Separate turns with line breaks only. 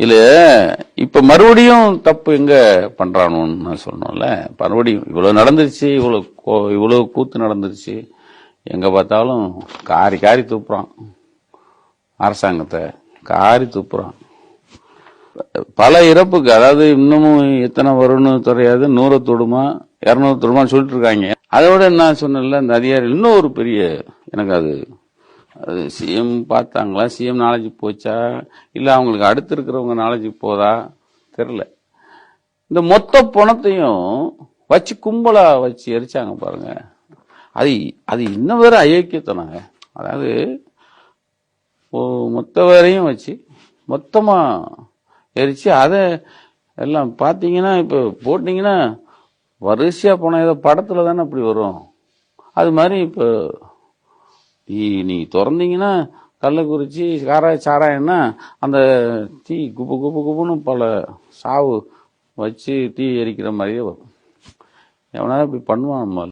இல்ல இப்ப மறுபடியும் தப்பு எங்க பண்றானோன்னு நான் சொன்னோம்ல மறுபடியும் இவ்வளவு நடந்துருச்சு இவ்வளவு கோ- இவ்வளவு கூத்து நடந்துருச்சு. எங்க பார்த்தாலும் காரி காரி துப்புறான். அரசாங்கத்தை காரி துப்புறான். பல இறப்புக்கு அதாவது இன்னமும் எத்தனை வரும்னு தெரியாது நூறு தொடுமா இரநூறு தொடுமான்னு சொல்லிட்டு இருக்காங்க. அதோட நான் சொன்னேன்ல இந்த அதிகாரி இன்னும் ஒரு பெரிய எனக்கு அது சிஎம் பார்த்தாங்களா? சிஎம் நாலேஜ் போச்சா? இல்லை அவங்களுக்கு அடுத்து இருக்கிறவங்க நாலேஜ் போதா? தெரில இந்த மொத்த பணத்தையும் வச்சு கும்பலா வச்சு எரிச்சாங்க பாருங்க. அது அது இன்னும் வேற அயோக்கியத்தனாங்க அதாவது மொத்த வேறையும் வச்சு மொத்தமாக எரிச்சு அதை எல்லாம் பார்த்தீங்கன்னா இப்போ போட்டிங்கன்னா வரிசையாக போன ஏதோ படத்தில் தானே அப்படி வரும். அது மாதிரி இப்போ நீ திறந்தீங்கன்னா கள்ளக்குறிச்சி சாராய சாராயம்னா அந்த தீ குப்பு குப்பு குப்புன்னு பல சாவு வச்சு தீ எரிக்கிற மாதிரியே வரும். எவனாவது இப்படி பண்ணுவான் நம்ம